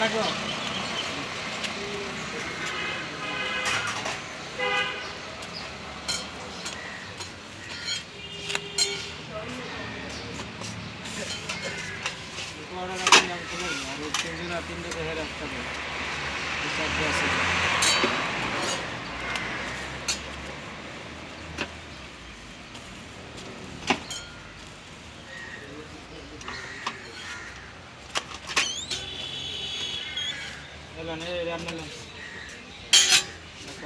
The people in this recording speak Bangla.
লাগো। অর্ডার আমি নাম করে আর তিনটে দেখে রাখতে হবে Hola, Nede, dámelo.